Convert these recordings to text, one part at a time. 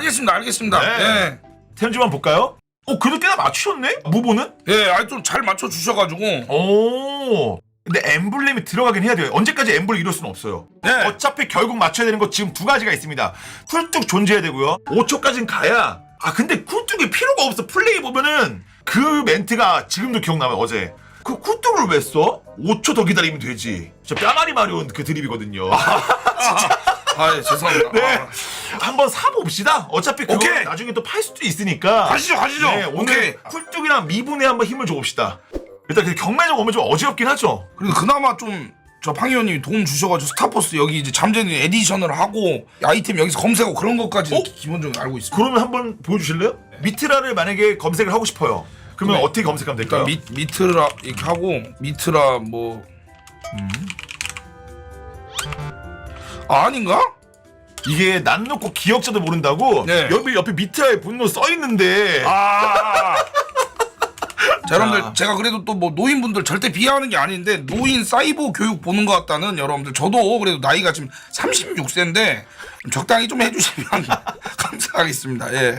알겠습니다. 알겠습니다. 네. 예. 텐즈만 볼까요? 어 그래도 꽤나 맞추셨네? 무보는? 예, 아니 좀 잘 맞춰 주셔 가지고. 오. 근데 엠블렘이 들어가긴 해야 돼요. 언제까지 엠블을 이룰 수는 없어요. 네. 어차피 결국 맞춰야 되는 거 지금 두 가지가 있습니다. 쿨뚝 존재해야 되고요. 5초까지는 가야. 아 근데 쿨뚝이 필요가 없어. 플레이 보면은 그 멘트가 지금도 기억나요. 어제. 그 쿨뚝을 왜 써? 5초 더 기다리면 되지. 저 뺨아리 마려운 그 드립이거든요. 아, 예, 죄송합니다. 네. 아, 한번 사봅시다. 어차피 그거 오케이. 나중에 또 팔 수도 있으니까. 가시죠, 가시죠. 네, 오늘. 쿨뚝이랑 미분에 한번 힘을 줘봅시다. 일단 그 경매장 오면 좀 어지럽긴 하죠. 그래도 그나마 좀. 저 팡이원님이 도움 주셔가지고 스타포스 여기 이제 잠재는 에디션을 하고 아이템 여기서 검색하고 그런 것까지 어? 기본적으로 알고 있습니다. 그러면 한번 보여주실래요? 미트라를 만약에 검색을 하고 싶어요. 그러면 네. 어떻게 검색하면 될까요? 일단 미, 미트라 이렇게 하고 미트라 뭐 아, 아닌가? 이게 난 놓고 기억자도 모른다고 네. 옆에 옆에 미트라의 분노 써 있는데 아. 자, 여러분들 자. 제가 그래도 또 뭐 노인분들 절대 비하하는 게 아닌데 노인 사이버 교육 보는 것 같다는 여러분들 저도 그래도 나이가 지금 36세인데 적당히 좀 해주시면 감사하겠습니다. 예.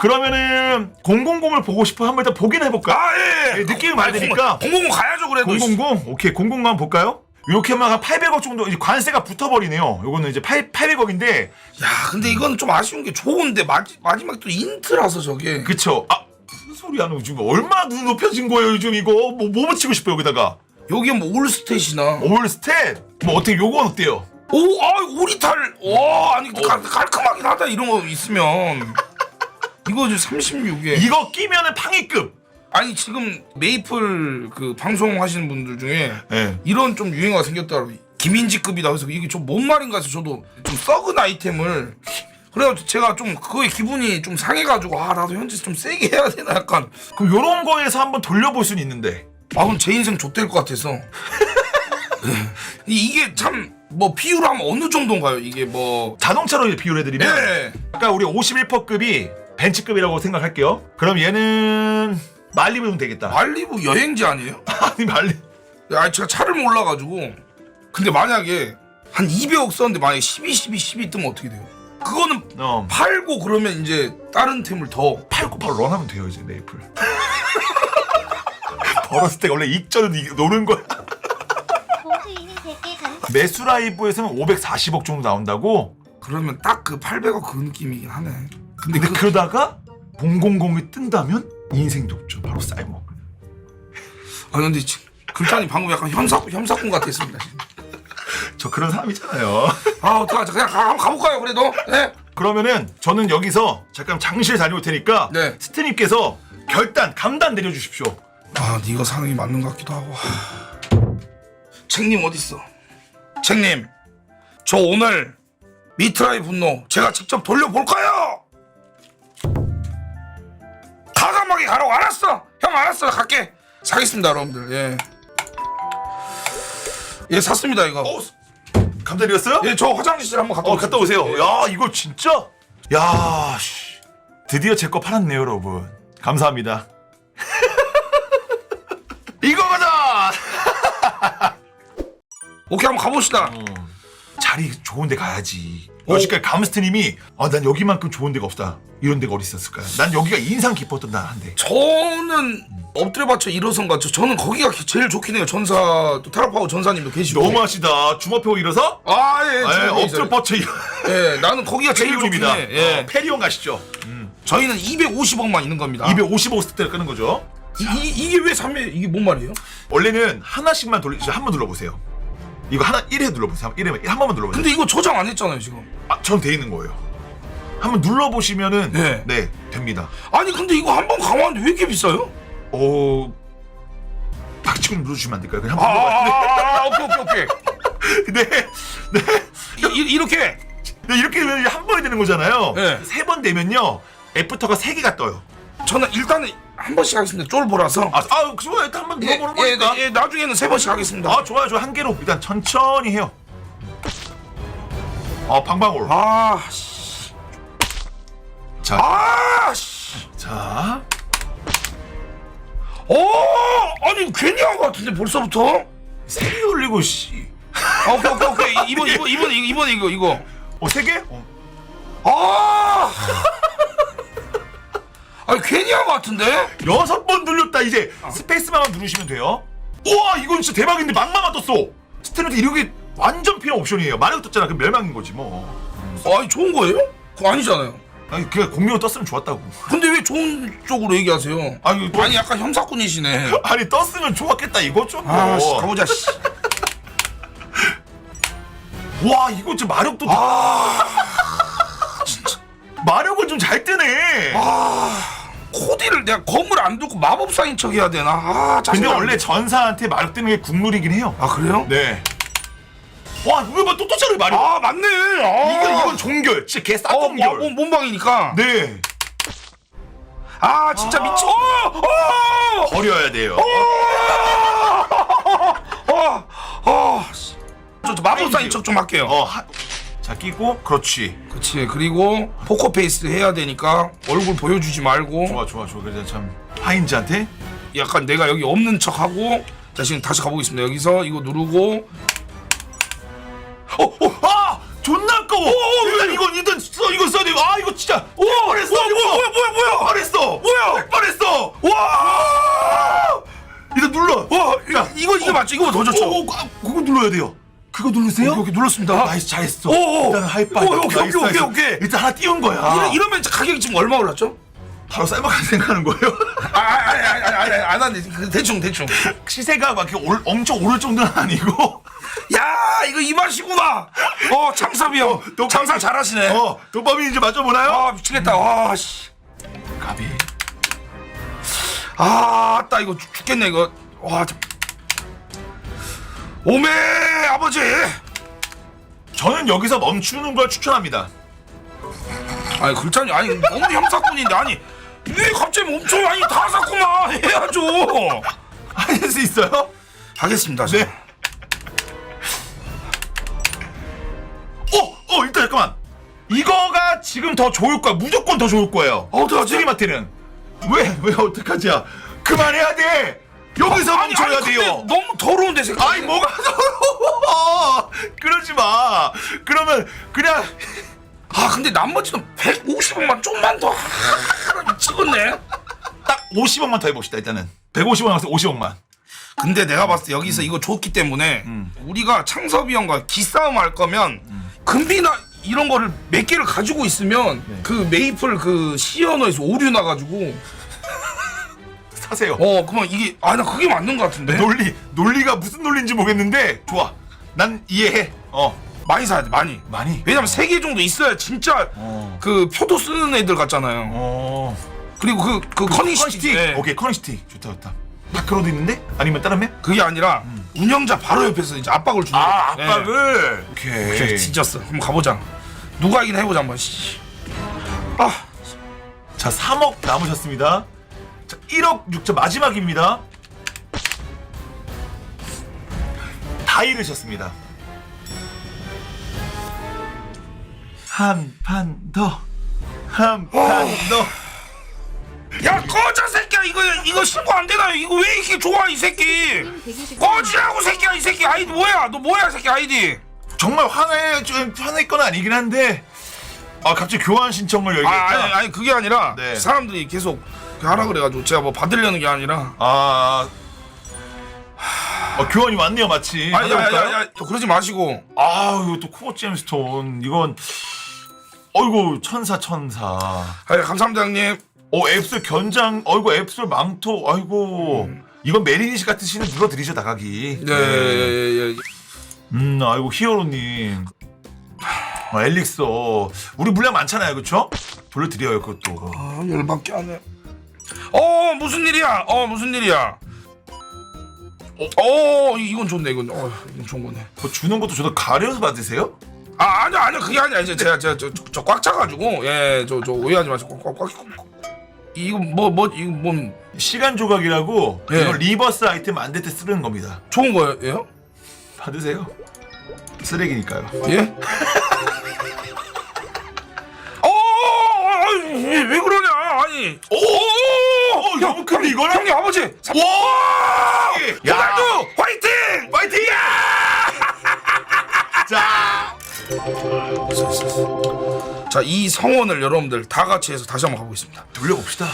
그러면은 000을 보고 싶어 한번 일단 보긴 해볼까? 아 예. 네, 느낌이 많이 되니까. 공공 가야죠 그래도. 000 오케이 000 한번 볼까요? 이렇게 하면 한 800억 정도 이제 관세가 붙어버리네요. 요거는 이제 8, 800억인데 야 근데 이건 좀 아쉬운 게 좋은데 마지, 마지막 또 인트라서 저게. 그쵸? 아 무슨 소리 하는 거 지금 얼마나 눈 높여진 거예요 요즘 이거 뭐, 뭐 붙이고 싶어요 여기다가 여기에 뭐 올스탯이나. 올 스탯 뭐 어떻게 요건 어때요? 오, 아, 오리탈. 와, 아니 깔, 깔끔하긴 하다 이런 거 있으면. 이거 지금 36에. 이거 끼면은 팡이급 아니 지금 메이플 그 방송 하시는 분들 중에 예. 이런 좀 유행어가 생겼더라고. 김인지급이다. 해서 이게 좀 뭔 말인가 해서 저도 좀 썩은 아이템을. 그래가지고 제가 좀 그거에 기분이 좀 상해가지고 아 나도 현재 좀 세게 해야 되나 약간. 그럼 요런 거에서 한번 돌려볼 수는 있는데. 아 그럼 제 인생 좆될 것 같아서. 이- 이게 참 뭐 비율 하면 어느 정도인가요? 이게 뭐. 자동차로 비교를 해드리면 네. 아까 우리 51%급이 벤츠급이라고 생각할게요. 그럼 얘는 말리면 되겠다. 말리부 여행지 아니에요? 아니 말리. 아 제가 차를 몰라가지고. 근데 만약에 한 200억 썼는데 만약에 12, 12, 12 뜨면 어떻게 돼요? 그거는 어. 팔고 그러면 이제 다른 템을 더 팔고 바로 런하면 돼요 이제 메이플. 벌었을 때 원래 익전은 이- 노는 거야. 공수인은 100개 간 메수라이브에서는 540억 정도 나온다고? 그러면 딱 그 800억 그 느낌이긴 하네. 근데 근데 그, 그러다가 000이 뜬다면 인생도 없죠 바로 쌀먹 아 근데 지금 글자님 방금 약간 현사, 현사꾼 같았습니다 지금. 저 그런 사람이잖아요 아 어떡하지 그냥 가, 한번 가볼까요 그래도? 네? 그러면은 저는 여기서 잠깐 장실 다녀올 테니까 네. 스트님께서 결단 감단 내려주십시오 아 네가 게 맞는 것 같기도 하고 책님 어딨어 책님 저 오늘 미트라의 분노 제가 직접 돌려볼까요 가감하게 가라고. 알았어. 형 알았어. 갈게. 사겠습니다 여러분들. 예. 예 샀습니다 이거. 어, 감단 내렸어요? 예 저 화장실 한번 갔다 어. 갔다 오세요. 예. 야 이거 진짜? 야 씨. 드디어 제 거 팔았네요 여러분. 감사합니다. 이거거다! 오케이 한번 가봅시다 자리 좋은 데 가야지. 어? 여지까지 감스트님이 아, 난 여기만큼 좋은 데가 없다. 이런 데가 어디 있었을까요 난 여기가 인상 깊었던 나한데. 저는 엎드려 받쳐 일어선 같죠. 저는 거기가 제일 좋긴 해요. 전사 또 테라파워 전사님도 계시고. 너무하시다. 주먹 이러서? 아 예 예, 엎드려 뻗쳐 예, 나는 거기가 제일 좋긴 페리온입니다. 해. 예. 어, 페리온 가시죠. 저희는 250억만 있는 겁니다. 255 스택을 끄는 거죠. 이, 이, 이게 왜 3회 이게 뭔 말이에요? 원래는 하나씩만 돌리 한번 눌러보세요 이거 하나 1회 눌러보세요 1회 한 번만 눌러보세요 근데 이거 저장 안 했잖아요 지금. 아, 전돼 있는 거예요. 한번 눌러보시면은 네. 네, 됩니다. 아니 근데 이거 한 번 강화하는데 왜 이렇게 비싸요? 오, 박치고 눌러주시면 안 될까요? 그냥 아, 한번 아, 눌러봐. 아, 아, 오케이 오케이 오케이. 네, 네, 이, 이- 이렇게 네, 이렇게 되면 한 번에 되는 거잖아요. 네. 세 번 되면요, 애프터가 세 개가 떠요. 저는 일단은 한 번씩 하겠습니다. 쫄보라서. 아, 아, 그거 일단 한번 예, 눌러보는 예, 거니까. 네, 예, 나중에는 세 번씩 하겠습니다. 아, 좋아요, 좋아 한 개로 일단 천천히 해요. 아, 방방울. 아, 씨. 자, 아, 씨. 자, 어, 아니 괜히 한 것 같은데 벌써부터? 세개 올리고 씨. 아, 오케이 오케이 오케이 이번 이번 이번 이번 이거 이거. 어, 세 개? 어. 아, 아니 괜히 한 것 같은데? 여섯 번 눌렸다 이제 스페이스만 누르시면 돼요 우와 이건 진짜 대박인데 막마가 떴어 스테로이드 이력이 완전 필요 옵션이에요 마력 떴잖아 그럼 멸망인 거지 뭐 아니 좋은 거예요? 그거 아니잖아요. 아니 그냥 공룡 떴으면 좋았다고 근데 왜 좋은 쪽으로 얘기하세요? 아니, 뭐- 아니 약간 형사꾼이시네. 아니 떴으면 좋았겠다 이거죠 뭐. 아, 씨, 가보자. 씨. 와 이거 진짜 마력도 아, 마력은 좀잘 뜨네 코디를 내가 검을 안 두고 마법사인 척 해야 되나? 아, 근데 짜증나. 원래 전사한테 마력 뜨는 게 국룰이긴 해요 아 그래요? 네. 와, 이거 봐, 또 떴잖아요, 말이. 아 맞네. 아. 이거, 이건 종결. 진짜 개 어, 싹종결. 뭐, 뭐, 몸방이니까. 네. 아 진짜 미쳐. 어, 어, 버려야 돼요. 어, 어. 씨. 저, 저 마법사인 척 좀 할게요. 어, 하... 자, 끼고, 그렇지. 그치. 그리고 포커 페이스 해야 되니까 얼굴 보여주지 말고 좋아, 좋아, 좋아. 그래서 참, 하인즈한테. 약간 내가 여기 없는 척 하고 자 지금 다시 가보겠습니다. 여기서 이거 누르고 어, 어, 아! 존나 아까워! 일단 이건, 일단 써, 이거 써야 돼. 아, 이거 진짜. 오! 뻔했어, 뭐야. 뭐야, 뭐야, 뭐야. 뻔했어. 뭐야? 뻔했어. 와! 일단 눌러. 와 이거 이거 이게 맞죠? 이거 더 좋죠. 오, 오, 아, 그거 눌러야 돼요. 그거 누르세요? 여기 눌렀습니다. 나이스, 잘했어. 오, 오. 일단 하이파이브. 오, 오케이, 나이스, 오케이, 나이스. 오케이, 오케이. 일단 하나 띄운 거야. 이러, 이러면 이제 가격이 지금 얼마 올랐죠? 바로 쌀먹할 생각하는 거예요? 아, 아니 아니 아니 아니 안 하는데 그 대충 대충. 시세가 막 이렇게 올, 엄청 오를 정도는 아니고 야 이거 이 맛이구나. 어 장섭이 형또 장사 잘하시네. 어 도파민 이제 맞춰보나요? 아 미치겠다. 와 씨. 가비 아, 아따 이거 죽- 죽겠네 이거. 와. 참. 오메 아버지. 저는 여기서 멈추는 걸 추천합니다 아니 글자니 아니 너무 형사꾼인데 아니 왜 갑자기 멈춰? 아니 다 샀구만 해야죠. 할수 있어요? 하겠습니다. 저. 네 어! 어 일단 잠깐만 이거가 지금 더 좋을 거야 무조건 더 좋을 거예요 어, 어떡하지? 쓰리마트는 왜? 왜 어떡하지야 그만해야 돼 여기서 아니, 멈춰야 아니, 근데 돼요 너무 더러운데 생각. 아니 뭐가 더러워 그러지 마 그러면 그냥 아 근데 나머지는 150원만 좀만 더 하- 찍었네. 딱 50억만 더 해봅시다 일단은 150원 나서 50억만 근데 내가 봤을 때 여기서 이거 좋기 때문에 음. 우리가 창섭이 형과 기싸움 할 거면 금비나 이런 거를 몇 개를 가지고 있으면 네. 그 메이플 그 시연어에서 오류 나가지고 사세요. 어 그러면 이게 아 나 그게 맞는 것 같은데? 논리 논리가 무슨 논리인지 모르겠는데 좋아. 난 이해해. 어. 많이 사야 돼 많이. 많이? 왜냐면 세 개 정도 있어야 진짜 어. 그 표도 쓰는 애들 같잖아요. 어. 그리고 그 그 커니스틱? 네. 오케이 커니스틱. 좋다 좋다. 마크로도 있는데? 아니면 다른 맵? 그게 아니라 운영자 바로 옆에서 이제 압박을 주는 아 거예요. 네. 압박을? 오케이. 그래 뒤졌어. 한번 가보자. 누가 이긴 해보자 한번. 씨. 아 자 3억 남으셨습니다 자 1억 6천 마지막입니다. 다 잃으셨습니다. 한 판 더. 한 판 더. 야 꺼져 새끼야. 이거 이거 신고 안 되나요? 이거 왜 이렇게 좋아 이 새끼? 꺼지라고 새끼야 이 새끼. 아이디 뭐야? 너 뭐야 새끼 아이디? 정말 화내 좀 화낼 건 아니긴 한데 아 갑자기 교환 신청을 아 열겠다. 아니 아니 그게 아니라 네. 사람들이 계속 하라 그래가지고 제가 뭐 받으려는 게 아니라. 아, 어, 교환이 왔네요 마치 아니 아니 그러지 마시고. 아 이거 또 코어 잼스톤. 이건 어이구 천사 천사. 아니 감사합니다 형님. 어 앱솔 견장 어이구 앱솔 망토 아이고 이건 메리니시 같으시는 눌러드리죠 나가기. 예예예 예, 음 아이고 히어로님. 아, 엘릭서. 우리 물량 많잖아요 그쵸? 돌려드려요 그것도. 아 열받게 하네 어 무슨 일이야 어 무슨 일이야 어, 이- 이건 좋네 이건 어 이건 좋은 거네 뭐 주는 것도 저도 가려서 받으세요? 아 아니요 아니요 그게 아니라 이제 제가 제가 저저 꽉 차가지고 예 저 저 오해하지 마시고 꽉꽉 이거 뭐 뭐 이거 뭐 시간 조각이라고 예. 이건 리버스 아이템 만들 때 쓰는 겁니다 좋은 거예요? 받으세요 쓰레기니까요 예? 어, 어, 왜, 왜 그러냐? 아니. 오, 어, 너무 큰데, 이거는? 형님 아버지. 삼- 와! 호날두 화이팅! 파이팅! 자, 자, 이 성원을 여러분들 다 같이 해서 다시 한번 가보겠습니다. 돌려봅시다.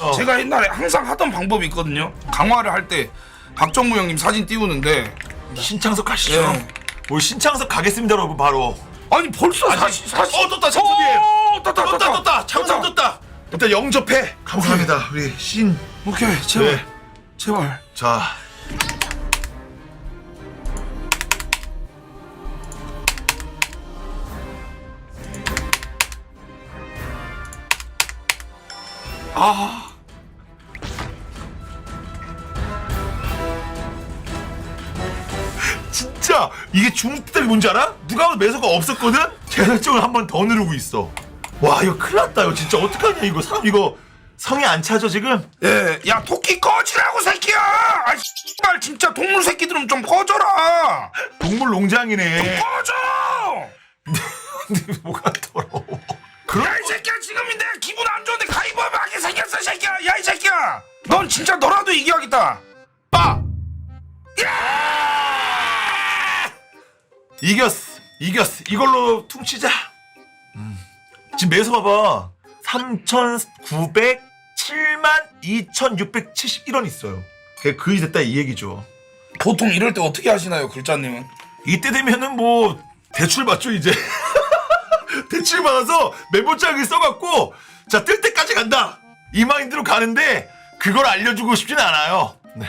어. 제가 옛날에 항상 하던 방법이 있거든요. 강화를 할 때 박정무 형님 사진 띄우는데 신창석 가시죠. 예. 우리 신창석 가겠습니다, 여러분 바로. 아니 벌써 사실 사실 어 떴다 창섭님. 어, 떴다 떴다 떴다. 창섭 떴다. 일단 영접해. 감사합니다. 우리 신. 오케이 제발 네. 제발. 자. 아 진짜 이게 중국들이 뭔지 알아? 누가 봐도 매서가 없었거든? 재설정을 한 번 더 누르고 있어. 와 이거 큰일 났다 이거 진짜 어떡하냐 이거 사람 이거 성에 안 차죠 지금? 예, 야 토끼 꺼지라고 새끼야. 아 씨발 진짜 동물 새끼들은 좀 꺼져라. 동물 농장이네. 꺼져. 뭐가 더러워. 야 이 새끼야 지금 내가 기분 안 좋은데 가위바위보 하게 생겼어 이 새끼야. 야 이 새끼야. 넌 진짜 너라도 이겨야겠다. 빠. 이겼어 이겼어 이걸로 퉁치자. 음. 지금 매서 봐봐. 3,907만 2,671원 있어요. 그게 그이 됐다 이 얘기죠. 보통 이럴 때 어떻게 하시나요, 글자님은? 이때 되면은 뭐 대출 받죠 이제 대출 받아서 메모장을 써갖고 자 뜰 때까지 간다 이 마인드로 가는데 그걸 알려주고 싶진 않아요 네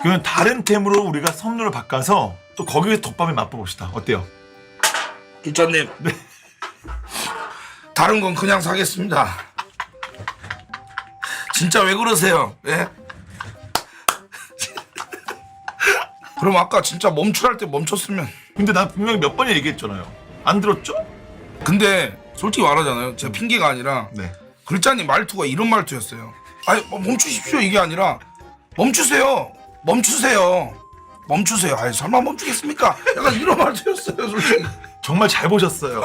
그건 다른 템으로 우리가 선물을 바꿔서 또 거기에 덮밥에 맛봐봅시다 어때요 글자님. 네. 다른 건 그냥 사겠습니다. 진짜 왜 그러세요? 예? 그럼 아까 진짜 멈추랄 때 멈췄으면 근데 나 분명히 몇 번이나 얘기했잖아요 안 들었죠 근데 솔직히 말하잖아요. 제가 핑계가 아니라 네 글자님 말투가 이런 말투였어요. 아니 뭐 멈추십시오 이게 아니라 멈추세요. 멈추세요. 멈추세요. 아니 설마 멈추겠습니까? 약간 이런 말투였어요 솔직히. 정말 잘 보셨어요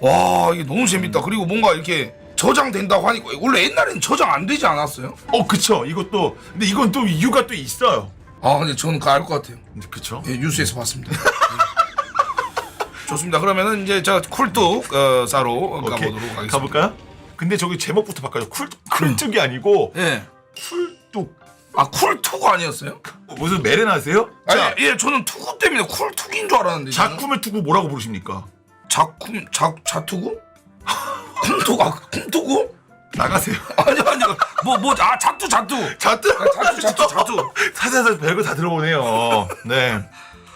와 이게 너무 재밌다. 그리고 뭔가 이렇게 저장된다고 하니까 원래 옛날엔 저장 안 되지 않았어요? 어 그쵸 이것도 근데 이건 또 이유가 또 있어요 아 근데 저는 그거 알것 같아요. 그쵸 예, 뉴스에서 봤습니다. 예. 좋습니다. 그러면은 이제 저 쿨뚝 어, 사로 오케이. 가보도록 하겠습니다. 가볼까요? 근데 저기 제목부터 바꿔요 쿨, 쿨뚝이 아니고 예. 쿨뚝 아 쿨투구 아니었어요? 무슨 매련하세요? 아니, 자, 예, 저는 투구 때문에 쿨투기인 줄 알았는데. 저는. 작품의 투구 뭐라고 부르십니까? 작품, 작, 자투구? 아, 쿵투구? 나가세요. 아니, 아니, 뭐, 뭐, 아, 자투, 자투. 자투, 자투, 자투, 자투. 사사사 별거 다 들어보네요. 네.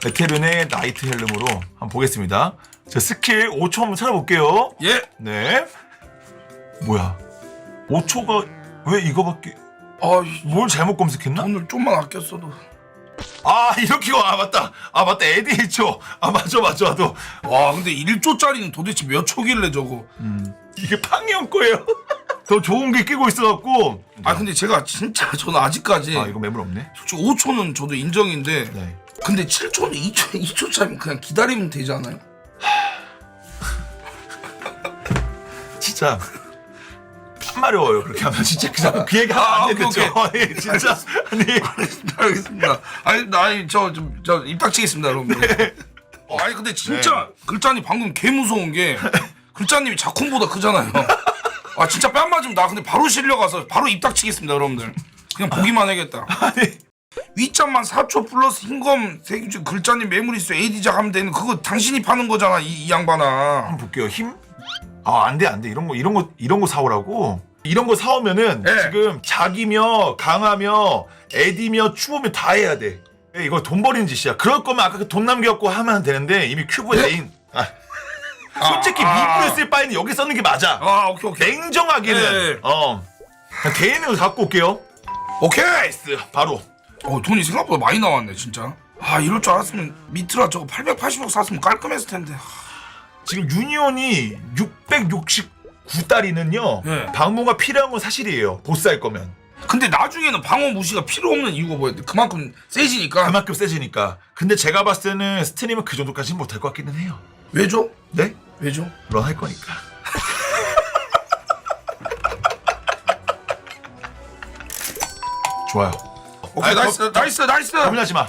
에테른의 나이트 헬름으로 한번 보겠습니다. 자, 스킬 5초 한번 찾아볼게요. 예. 네. 뭐야? 5초가 왜 이거밖에? 아, 이뭘 잘못 검색했나? 돈을 좀만 아꼈어도. 아 이렇게 아 맞다. 아 맞다. 에디에이초. 아 맞아 맞아 맞아. 와, 근데 1조짜리는 도대체 몇 초길래 저거. 이게 팡이형 거예요. 더 좋은 게 끼고 있어갖고. 아, 근데 제가 진짜 저는 아직까지. 아 이거 매물 없네. 솔직히 5초는 저도 인정인데. 네. 근데 7초는 2초, 2초짜리면 그냥 기다리면 되지 않아요? 진짜 마려워요 그렇게 하면 진짜 그, 사람 그 얘기 하면 아, 안 오케이, 되겠죠 예, 진짜 아니 알겠습니다. 아니, 나, 아니, 저, 좀, 저, 입 닥치겠습니다, 여러분들. 어, 아니, 근데 진짜, 글자님 방금 개 무서운 게, 글자님이 작품보다 크잖아요. 아, 진짜 뺨 맞으면 나 근데 바로 실려가서 바로 입 닥치겠습니다, 여러분들. 그냥 보기만. 아니 위점만 4초 플러스 흰검 세규주 글자님 매물이수 AD작 하면 되는 그거 당신이 파는 거잖아, 이, 이 양반아. 한번 볼게요 힘? 아 안 돼 안 돼 이런 거 이런 거 이런 거 사오라고 이런 거 사오면은 네. 지금 작이며 강하며 에디며 추보며 다 해야 돼 예, 이거 돈 버리는 짓이야 그럴 거면 아까 그 돈 남겨갖고 하면 되는데 이미 큐브에 네? 레인 아, 솔직히 아. 미국에 쓸 바에는 여기 써는 게 맞아 아, 오케이, 오케이. 냉정하게는 네. 어 개인으로 갖고 올게요 오케이! 나이스 바로 어, 돈이 생각보다 많이 나왔네, 진짜. 아, 이럴 줄 알았으면 미트라 저거 880억 샀으면 깔끔했을 텐데. 지금 유니온이 669달이는요 네. 방모가 필요한 건 사실이에요 보스 할 거면 근데 나중에는 방어 무시가 필요 없는 이유가 뭐야? 그만큼 세지니까. 그만큼 세지니까 근데 제가 봤을 때는 스트림은 그 정도까지는 못할 것 같기는 해요 왜죠? 네? 왜죠? 런 할 거니까 좋아요 오케이 아니, 나이스 거- 나이스 나이스. 고민하지 마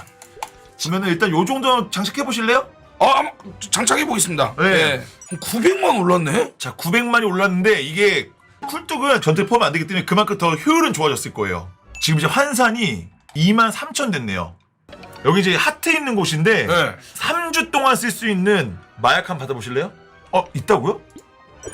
그러면은 일단 요 정도 장식해 보실래요? 어 한번 장착해 보겠습니다. 네. 네. 900만 올랐네. 자 900만이 올랐는데 이게 쿨뚝은 전투에 포함 안 되기 때문에 그만큼 더 효율은 좋아졌을 거예요. 지금 이제 환산이 2만 3천 됐네요. 여기 이제 하트 있는 곳인데 네. 3주 동안 쓸 수 있는 마약 한번 받아보실래요? 어 있다고요?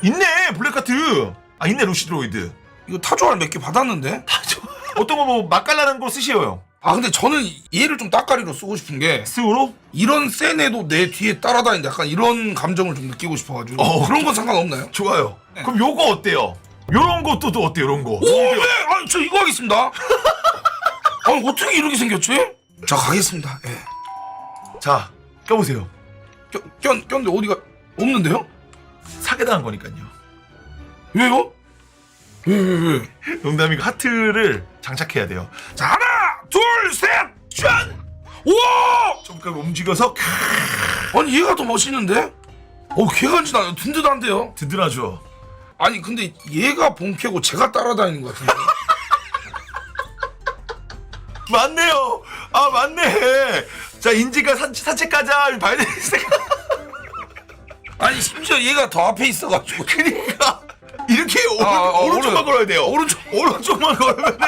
있네 블랙하트. 아 있네 루시드로이드. 이거 타조알 몇 개 받았는데? 어떤 거 뭐 맛깔나는 거 쓰시어요. 아 근데 저는 얘를 좀 따까리로 쓰고 싶은 게 스으로? 이런 센 애도 내 뒤에 따라다니는 약간 이런 감정을 좀 느끼고 싶어가지고 어, 그런 건 상관없나요? 좋아요. 그럼 요거 어때요? 요런 것도 또 어때요? 요런 거. 오, 네! 아니 저 이거 하겠습니다. 아니 어떻게 이렇게 생겼지? 자 가겠습니다. 예. 자 껴보세요. 껴, 껴, 꼈는데 어디가 없는데요? 사기당한 거니까요. 왜요? 왜, 왜, 왜? 농담이고 하트를 장착해야 돼요. 자 하나, 둘, 셋, 짠! 우와! 좀 움직여서 아니 얘가 더 멋있는데? 어 개간지 나요. 든든한데요? 든든하죠. 아니 근데 얘가 본캐고 제가 따라다니는 것 같은데. 맞네요. 아 맞네. 자 인지가 산, 산책 가자. 봐야 되니까. 아니 심지어 얘가 더 앞에 있어가지고. 그러니까 이렇게 오른, 아, 아, 오른쪽만 오른- 걸어야 돼요. 오른쪽. 오른쪽만 걸으면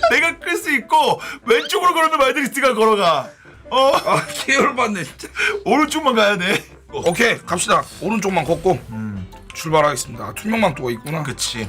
내가 끌 수 있고 왼쪽으로 걸으면 말드리스트가 걸어가. 어아 계열받네 진짜. 오른쪽만 가야 돼. 어, 오케이 갑시다. 오른쪽만 걷고 출발하겠습니다. 아, 투명망토가 있구나. 그치.